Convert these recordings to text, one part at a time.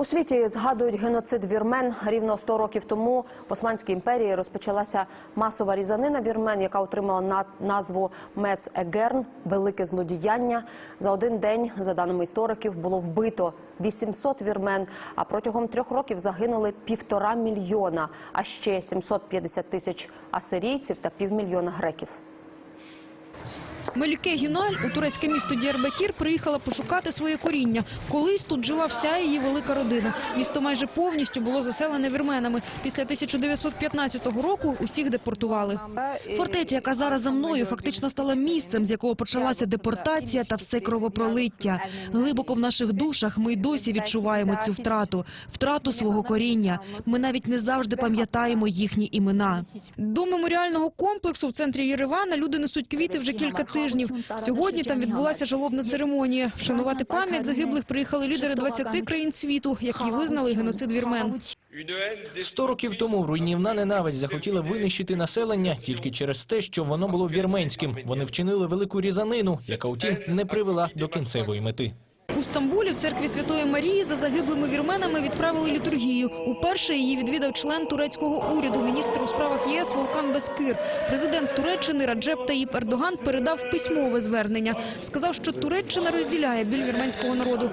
У світі згадують геноцид вірмен. Рівно 100 років тому в Османській імперії розпочалася масова різанина вірмен, яка отримала на- назву Мец Егерн – велике злодіяння. За один день, за даними істориків, було вбито 800 вірмен, а протягом трьох років загинули півтора мільйона, а ще 750 тисяч асирійців та півмільйона греків. Меліке Гюналь у турецьке місто Діарбекір приїхала пошукати своє коріння. Колись тут жила вся її велика родина. Місто майже повністю було заселене вірменами. Після 1915 року усіх депортували. Фортеця, яка зараз за мною, фактично стала місцем, з якого почалася депортація та все кровопролиття. Глибоко в наших душах ми й досі відчуваємо цю втрату, втрату свого коріння. Ми навіть не завжди пам'ятаємо їхні імена. До меморіального комплексу в центрі Єревана люди несуть квіти вже кілька тижнів. Сьогодні там відбулася жалобна церемонія. Вшанувати пам'ять загиблих приїхали лідери 20 країн світу, які визнали геноцид вірмен. Сто років тому руйнівна ненависть захотіла винищити населення тільки через те, що воно було вірменським. Вони вчинили велику різанину, яка утім не привела до кінцевої мети. У Стамбулі в церкві Святої Марії за загиблими вірменами відправили літургію. Уперше її відвідав член турецького уряду, міністр у справах ЄС Волкан Бескир. Президент Туреччини Раджеп Таїп Ердоган передав письмове звернення. Сказав, що Туреччина розділяє біль вірменського народу.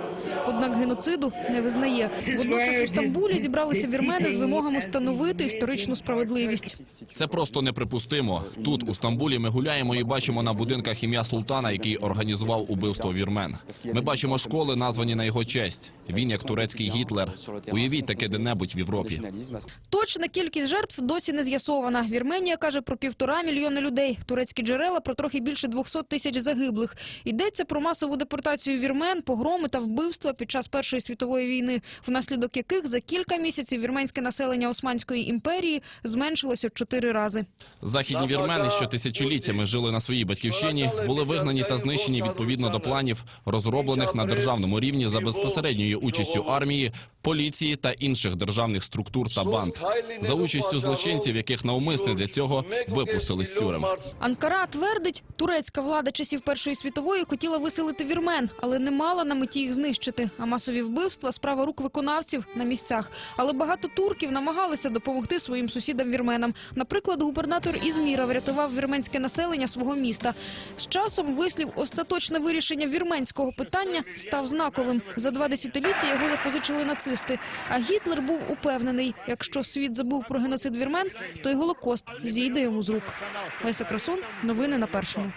Однак геноциду не визнає. Водночас у Стамбулі зібралися вірмени з вимогами встановити історичну справедливість. Це просто неприпустимо. Тут, у Стамбулі, ми гуляємо і бачимо на будинках ім'я султана, який організував убивство вірмен. Ми бачимо школи, названі на його честь. Він як турецький Гітлер. Уявіть таке де-небудь в Європі. Точна кількість жертв досі не з'ясована. Вірменія каже про півтора мільйони людей. Турецькі джерела про трохи більше 200 тисяч загиблих. Йдеться про масову депортацію вірмен, погроми та вбивства під час Першої світової війни, внаслідок яких за кілька місяців вірменське населення Османської імперії зменшилося в чотири рази. Західні вірмени, що тисячоліттями жили на своїй батьківщині, були вигнані та знищені відповідно до планів, розроблених на державному рівні за безпосередньою участю армії, поліції та інших державних структур та банд, за участю злочинців, яких навмисне для цього випустили з тюрем. Анкара твердить, турецька влада часів Першої світової хотіла виселити вірмен, але не мала на меті їх знищити. А масові вбивства – справа рук виконавців на місцях. Але багато турків намагалися допомогти своїм сусідам-вірменам. Наприклад, губернатор Ізміра врятував вірменське населення свого міста. З часом вислів остаточне вирішення вірменського питання став знаковим. За два десятиліття його запозичили нацисти. А Гітлер був упевнений, якщо світ забув про геноцид вірмен, то й Голокост зійде йому з рук. Леся Красун, новини на першому.